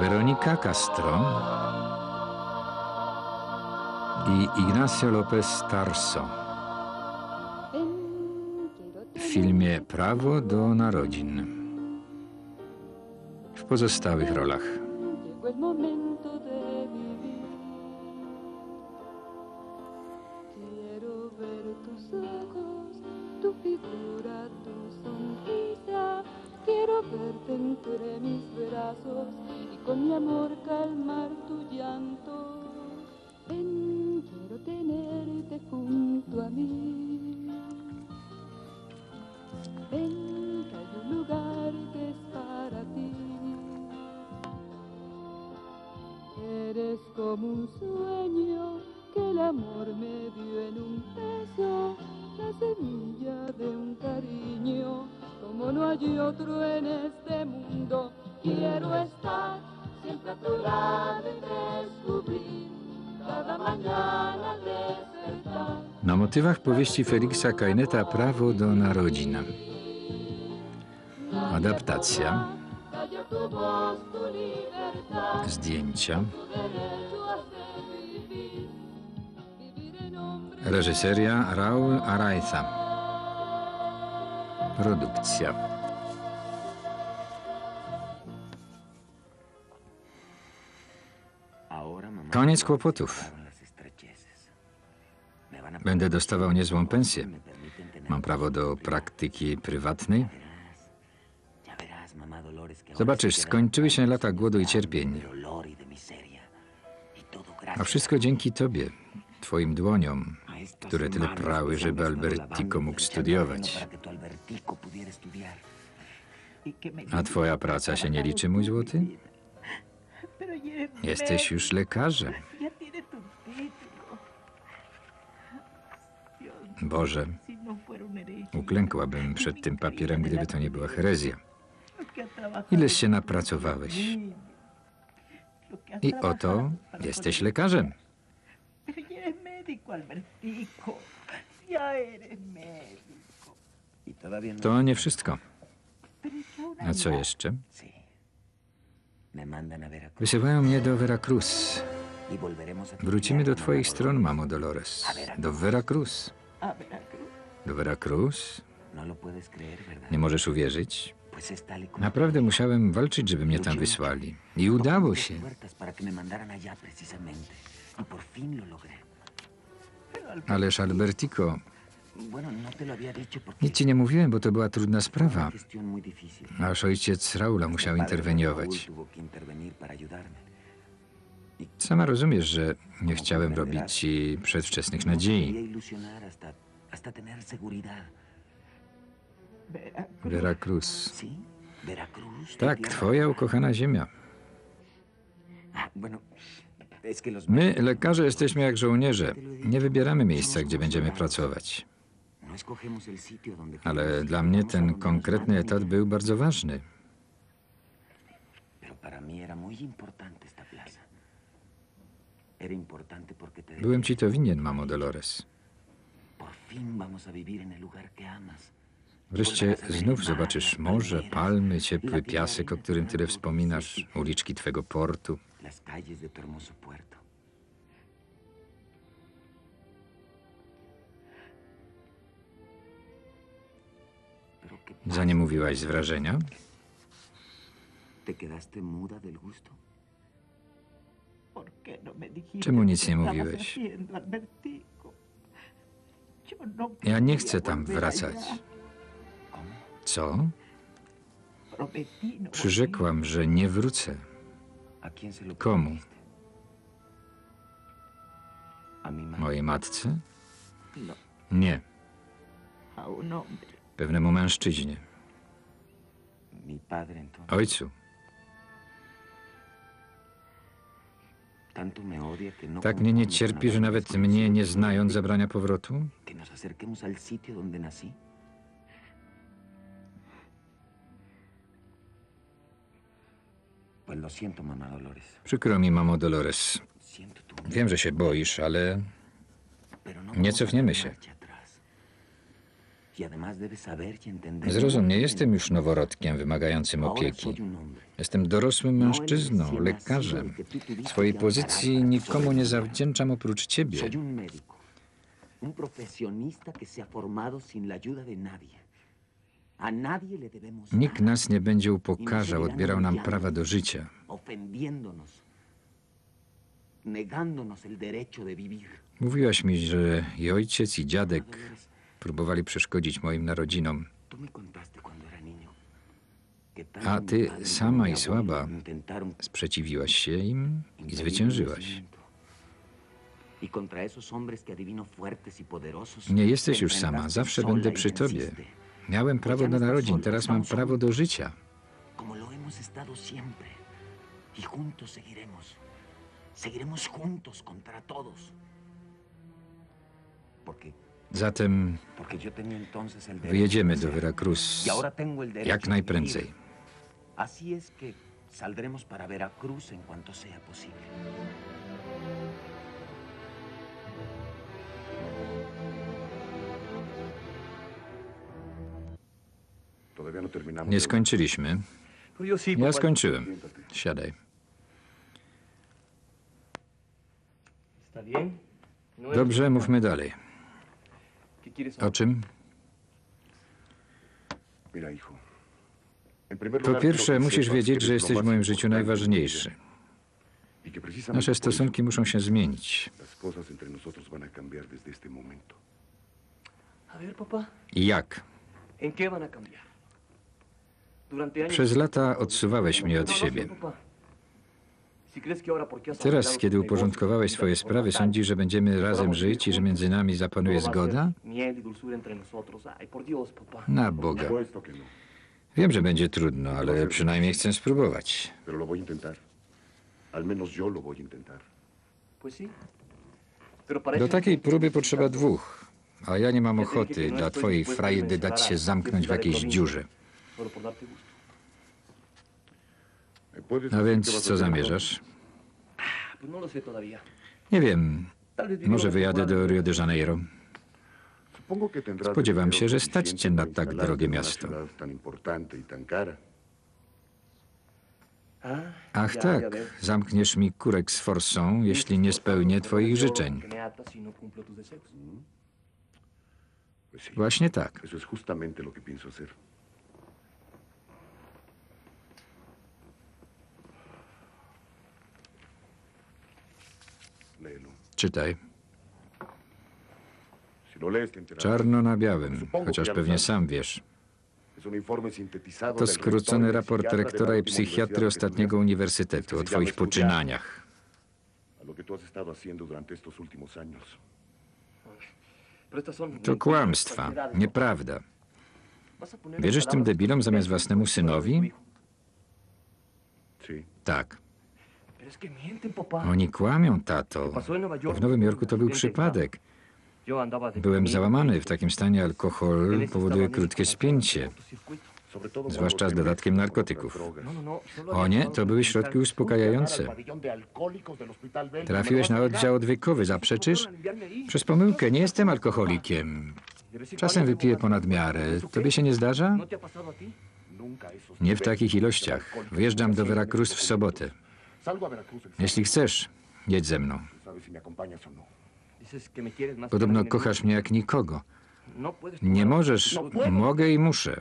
Weronika Castro i Ignacio López Tarso w filmie Prawo do narodzin. W pozostałych rolach motywach powieści Feliksa Kaineta Prawo do narodzin. Adaptacja, zdjęcia, reżyseria Raul Araiza. Produkcja. Koniec kłopotów. Będę dostawał niezłą pensję. Mam prawo do praktyki prywatnej. Zobaczysz, skończyły się lata głodu i cierpień. A wszystko dzięki tobie, twoim dłoniom, które tyle prały, żeby Albertico mógł studiować. A twoja praca się nie liczy, mój złoty? Jesteś już lekarzem. Boże, uklękłabym przed tym papierem, gdyby to nie była herezja. Ileż się napracowałeś. I oto jesteś lekarzem. To nie wszystko. A co jeszcze? Wysyłają mnie do Veracruz. Wrócimy do twoich stron, mamo Dolores. Do Veracruz. Do Veracruz? No. Nie możesz uwierzyć? Naprawdę musiałem walczyć, żeby mnie tam wysłali. I udało się. Y. Ależ Albertico, no nic ci nie mówiłem, bo to była trudna sprawa. Aż ojciec Raula musiał interweniować. Sama rozumiesz, że nie chciałem robić ci przedwczesnych nadziei. Veracruz. Tak, twoja ukochana ziemia. My, lekarze, jesteśmy jak żołnierze. Nie wybieramy miejsca, gdzie będziemy pracować. Ale dla mnie ten konkretny etat był bardzo ważny. Para mí era muy importante esta plaza. Era importante porque te Byłem ci to winien, mamo Dolores. Wreszcie znów zobaczysz morze, palmy, ciepły piasek, o którym tyle wspominasz, uliczki twego portu. Las calles de tu hermoso puerto. Pero qué Za nie mówiłaś z wrażenia? ¿Te quedaste muda del gusto? Czemu nic nie mówiłeś? no Ja nie chcę tam wracać. Co? No Przyrzekłam, że nie wrócę. Madre. Mojej matce? No, Nie. Pewnemu mężczyźnie. Ojcu. Tak mnie nie cierpi, że nawet mnie, nie znając, zabrania powrotu? Przykro mi, mamo Dolores. Wiem, że się boisz, ale no nie cofniemy się. Zrozum, nie jestem już noworodkiem wymagającym opieki. Jestem dorosłym mężczyzną, lekarzem. Swojej pozycji nikomu nie zawdzięczam oprócz ciebie. Soy un médico. Un profesionista que se ha formado sin la ayuda de nadie. A nadie le debemos Nikt nas nie będzie upokarzał, odbierał nam prawa do życia. Mówiłaś mi, że i ojciec, i dziadek próbowali przeszkodzić moim narodzinom. A ty, sama i słaba, sprzeciwiłaś się im i zwyciężyłaś. Nie jesteś te już sama, zawsze będę przy tobie. Miałem prawo do narodzin, teraz mam prawo do życia. Y. Seguiremos juntos contra todos. Porque, Zatem wyjedziemy do. Veracruz Y jak najprędzej. vivir. Así es que saldremos para Veracruz en cuanto sea posible. No. Nie skończyliśmy. Ja skończyłem. Siadaj. No Dobrze, mówmy dalej. O czym? Po pierwsze, musisz wiedzieć, że jesteś w moim życiu najważniejszy. Y Nasze stosunki muszą się zmienić. Jak? Przez lata odsuwałeś mnie od No, no siebie. Teraz, kiedy uporządkowałeś swoje sprawy, sądzisz, że będziemy razem żyć i że między nami zapanuje zgoda? Na Boga. Wiem, że będzie trudno, ale przynajmniej chcę spróbować. Do takiej próby potrzeba dwóch. A ja nie mam ochoty dla twojej frajdy dać się zamknąć w jakiejś dziurze. A qué więc co zamierzasz? No. Nie wiem. Może wyjadę do Rio de Janeiro. Spodziewam się, że stać cię na tak drogie miasto. Ach tak, zamkniesz mi kurek z forsą, jeśli nie spełnię twoich życzeń. Que me Czytaj. Czarno na białym, chociaż pewnie sam wiesz. To skrócony raport rektora i psychiatry ostatniego uniwersytetu o twoich poczynaniach. To kłamstwa, nieprawda. Wierzysz tym debilom zamiast własnemu synowi? Tak. Pero es que mienten, papá. Oni kłamią, tato. W Nowym Jorku to był przypadek. Byłem załamany. W takim stanie alkohol powoduje krótkie spięcie. Zwłaszcza z dodatkiem narkotyków. O nie, to były środki uspokajające. Trafiłeś na oddział odwykowy, zaprzeczysz? Przez pomyłkę nie jestem alkoholikiem. Czasem wypiję ponad miarę. Tobie się nie zdarza? Nie w takich ilościach. Wyjeżdżam do Veracruz w sobotę. Jeśli chcesz, jedź ze mną. No. Podobno kochasz mnie jak nikogo. No Nie możesz, mogę i muszę.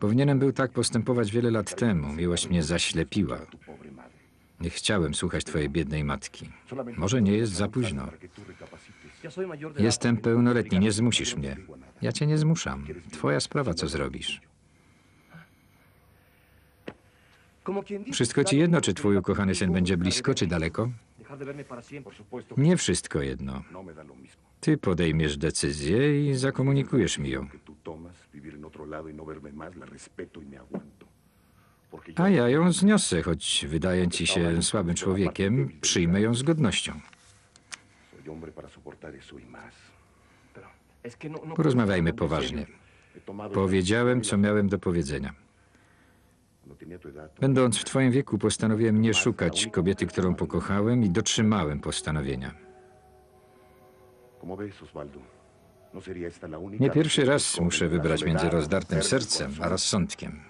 Powinienem był tak postępować wiele lat temu. Miłość mnie zaślepiła. Nie chciałem słuchać twojej biednej matki. Może nie jest za późno. Jestem pełnoletni, nie zmusisz mnie. Ja cię nie zmuszam. Twoja sprawa, co zrobisz. Wszystko ci jedno, no, czy twój ukochany syn będzie blisko, czy daleko? Nie wszystko jedno. no. Ty podejmiesz decyzję i zakomunikujesz mi ją. Y no y A ja ją zniosę, choć wydaje ci się słabym człowiekiem, przyjmę ją z godnością. y Porozmawiajmy poważnie. Powiedziałem, co miałem do powiedzenia. Będąc w twoim wieku, postanowiłem nie szukać kobiety, którą pokochałem i dotrzymałem postanowienia. No Nie pierwszy raz muszę wybrać między rozdartym sercem a rozsądkiem.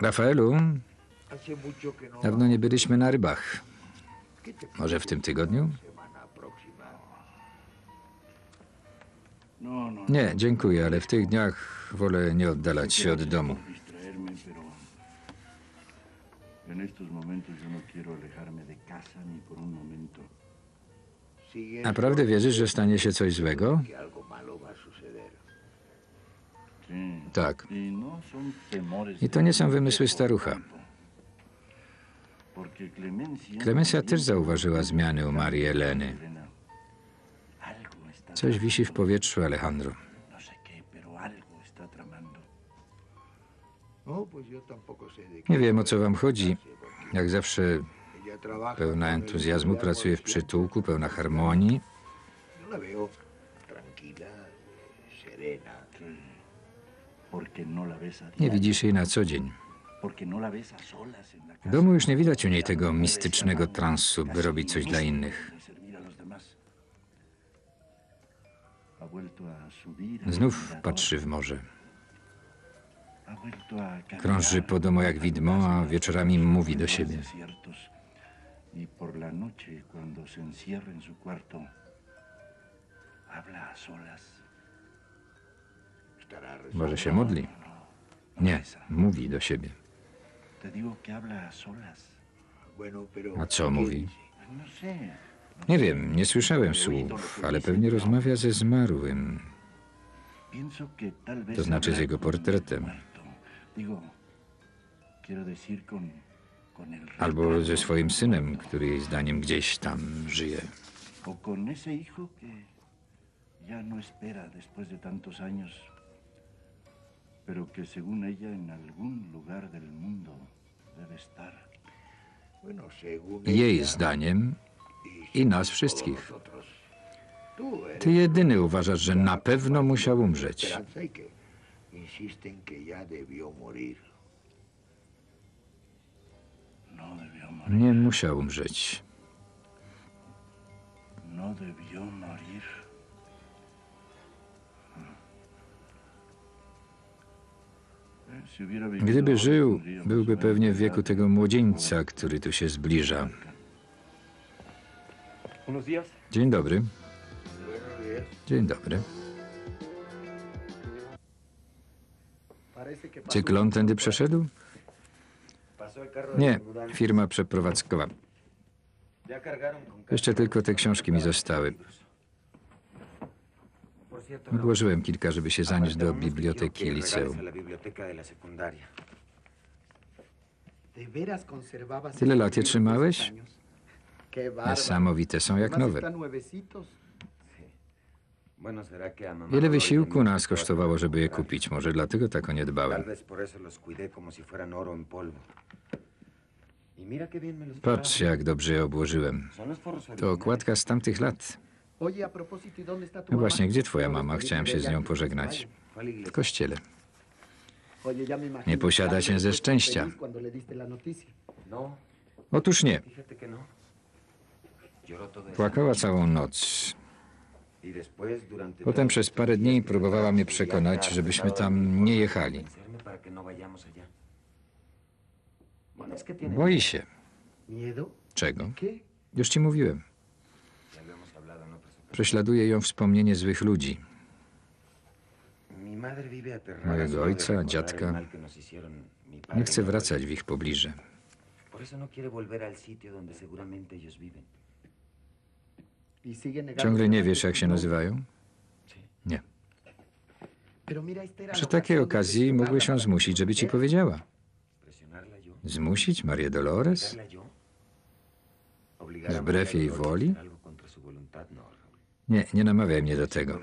Rafaelu, no dawno nie byliśmy na rybach. ¿Qué te Może w tym tygodniu? Nie, dziękuję, ale w tych dniach wolę nie oddalać się od domu. No Naprawdę wierzysz, że stanie się coś złego? Tak. Y no. I to nie są wymysły starucha. Klemencja też zauważyła zmiany u Marii Eleny. Coś wisi w powietrzu, Alejandro. Nie wiem, o co wam chodzi. Jak zawsze pełna entuzjazmu pracuje w przytułku, pełna harmonii. Nie widzisz jej na co dzień. W domu już nie widać u niej tego mistycznego transu, by robić coś dla innych. Znów patrzy w morze. Krąży po domu jak widmo, a wieczorami mówi do siebie. Może się modli? Nie, mówi do siebie. Te digo que habla a co ¿qué mówi? No. Nie wiem, nie słyszałem słów, ale pewnie rozmawia ze zmarłym. To znaczy z jego portretem. Albo ze swoim synem, który jej zdaniem gdzieś tam żyje. O con ese hijo que ya no espera después de tantos años, pero que según ella en algún lugar del mundo debe estar. Bueno, según Jej ella zdaniem y i nas wszystkich. Ty jedyny uważasz, że na pewno musiał umrzeć. y. No debió morir. Nie musiał umrzeć. Gdyby żył, byłby pewnie w wieku tego młodzieńca, który tu się zbliża. Dzień dobry. Dzień dobry. Cyklon tędy przeszedł? Nie, firma przeprowadzkowa. Jeszcze tylko te książki mi zostały. Odłożyłem kilka, żeby się zanieść do biblioteki liceum. a la biblioteca de la secundaria. ¿De veras conservabas Tyle lat je trzymałeś? Niesamowite są jak nowe. Wiele Dolores wysiłku nas kosztowało, żeby je kupić. Może dlatego tak o nie dbałem. Y Patrz, jak dobrze je obłożyłem. To okładka z tamtych lat. ¿Y No właśnie, gdzie twoja mama? Chciałem się z nią pożegnać. W kościele. Nie posiada się ze szczęścia. No, Otóż nie. no. Płakała całą noc. Y Potem przez parę dni próbowała mnie przekonać, żebyśmy tam nie jechali. Boi się. Czego? Już ci mówiłem. Ya lo hemos hablado en otras ocasiones. Prześladuje ją wspomnienie złych ludzi. Mojego ojca, dziadka. Nie mi wracać w ich pobliże. Ciągle nie wiesz, jak się nazywają? Nie. Przy takiej okazji mógłbyś ją zmusić, żeby ci powiedziała. Zmusić Marię Dolores? Wbrew jej woli? Nie, nie namawiaj mnie do tego.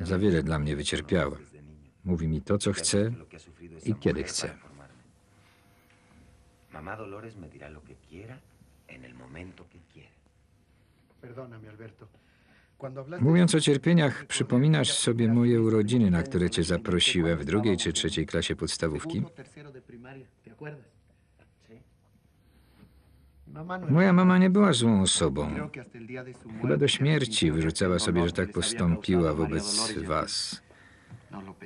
Za wiele dla mnie wycierpiała. Mówi mi to, co chce i kiedy chce. Dolores me dirá lo que quiera en el momento que quiera. Perdóname, Alberto. Mówiąc o cierpieniach, przypominasz sobie moje urodziny, na które cię zaprosiłem w drugiej czy trzeciej klasie podstawówki? Moja mama nie była złą osobą. Chyba do śmierci wyrzucała sobie, że tak postąpiła wobec was.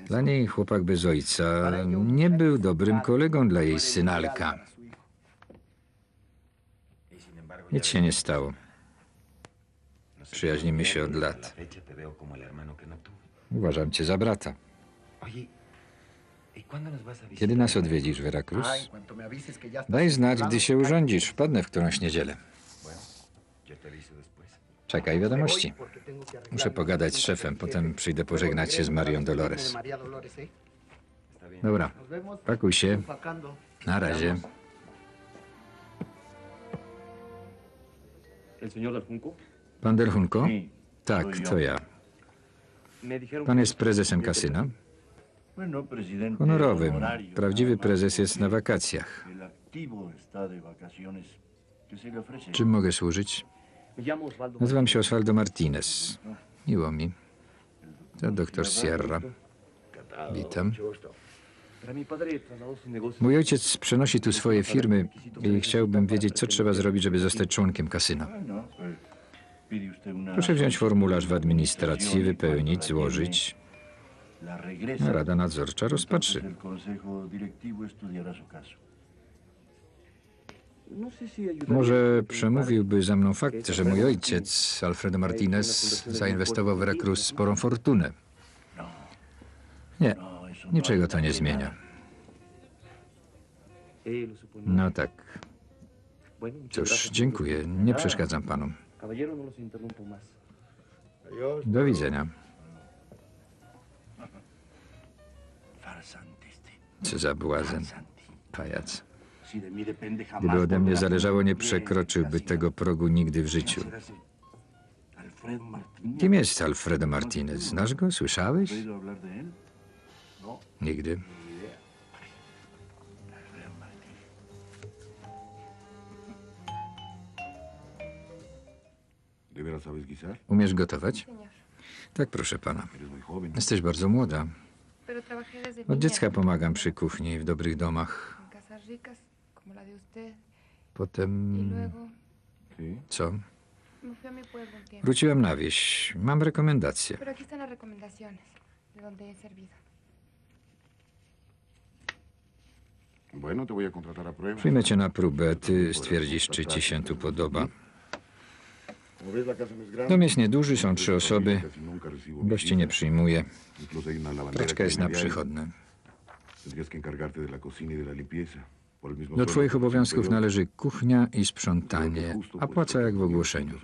Dla niej chłopak bez ojca nie był dobrym kolegą dla jej synalka. Nic się nie stało. Przyjaźnimy się od lat. Uważam cię za brata. Kiedy nas odwiedzisz, Veracruz? Daj znać, gdy się urządzisz. Wpadnę w którąś niedzielę. Czekaj wiadomości. Muszę pogadać z szefem, potem przyjdę pożegnać się z Marią Dolores. ¿eh? Dobra, pakuj się. Na razie. Pan Del Junco? Tak, to ja. Pan jest prezesem kasyna? Honorowym. Prawdziwy prezes jest na wakacjach. Czym mogę służyć? Nazywam się Osvaldo Martinez. Miło mi. To doktor Sierra. Witam. Mój ojciec przenosi tu swoje firmy i chciałbym wiedzieć, co trzeba zrobić, żeby zostać członkiem kasyna. Proszę wziąć formularz w administracji, wypełnić, złożyć. Rada Nadzorcza rozpatrzy. No Może przemówiłby za mną fakt, że mój ojciec, Alfredo Martinez, zainwestował w Veracruz sporą fortunę. Nie, No, eso no niczego to nie en zmienia. No tak. Cóż, dziękuję. Nie przeszkadzam más. Do widzenia. Co za błazen. Pajac. Gdyby ode mnie zależało, nie przekroczyłby tego progu nigdy w życiu. Kim jest Alfredo Martinez? Znasz go? Słyszałeś? Nigdy. Umiesz gotować? Tak, proszę pana. Jesteś bardzo młoda. Od dziecka pomagam przy kuchni w dobrych domach. y Potem... luego ¿Sí? Co? Wróciłem na wieś. Mam rekomendacje. Przyjmę cię na próbę. Ty stwierdzisz, czy ci się tu podoba. Dom jest nieduży, są trzy osoby. Gości nie lavandera Praczka jest na y mismo Do twoich recibo obowiązków należy kuchnia i sprzątanie, a płaca jak w ogłoszeniu.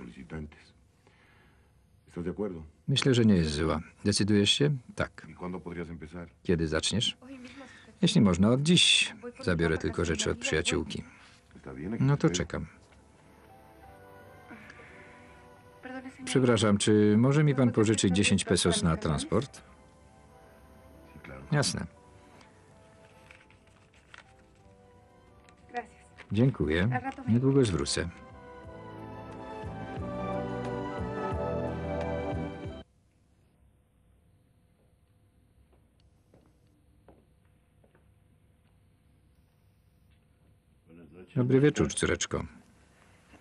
Myślę, że nie jest zła. Decydujesz się? Tak. ¿Y? Kiedy zaczniesz? Jeśli można, od dziś. Zabiorę tylko rzeczy od przyjaciółki. No to czekam. Przepraszam, czy może mi pan pożyczyć 10 pesos na transport? Jasne. Dziękuję. Niedługo zwrócę. Dobry wieczór, córeczko.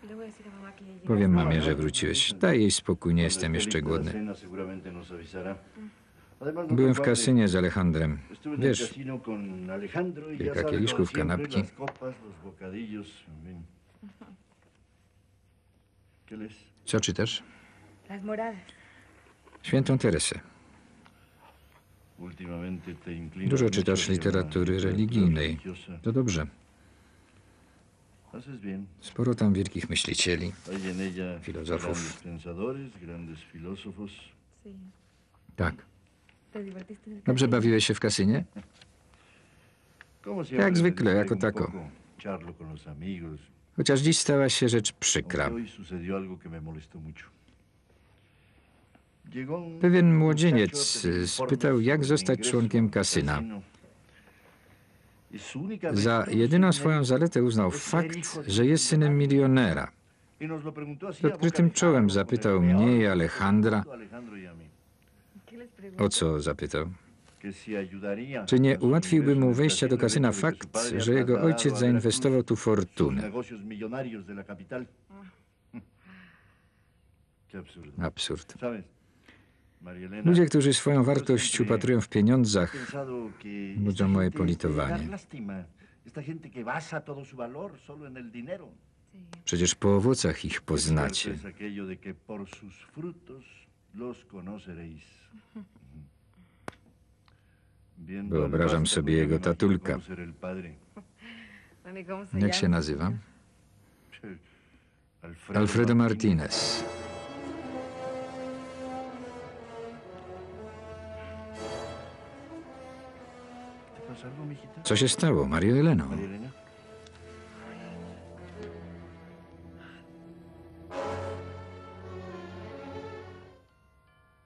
Le voy a decir a mamá que ya llegué. Powiem mamie, że wróciłeś. Daj jej spokój, nie jestem jeszcze głodny. Byłem w kasynie z Alejandrem. Wiesz, kilka kieliszków, kanapki. co czytasz? Świętą Teresę. Dużo czytasz literatury religijnej. To dobrze. Sporo tam wielkich myślicieli. Sí. Tak. ¿Te divertiste en el Dobrze bawiłeś się w kasynie? Jak zwykle, jako tako. Chociaż dziś stała się rzecz przykra. Pewien młodzieniec spytał, jak zostać członkiem kasyna. Za jedyną swoją zaletę uznał fakt, że jest synem milionera. Z odkrytym czołem zapytał mnie i Alejandra. O co zapytał? Czy nie ułatwiłby mu wejścia do kasyna fakt, że jego ojciec zainwestował tu fortunę? Absurd. Ludzie, którzy swoją wartość upatrują w pieniądzach, budzą moje politowanie. Przecież po owocach ich poznacie. Wyobrażam sobie jego tatulka. cómo será el padre. Bueno, ¿y cómo se Jak się nazywa? Alfredo. Martinez. Co się stało, Mario Eleno?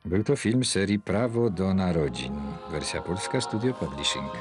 Był to film serii Prawo do Narodzin. Wersja polska Studio Publishing.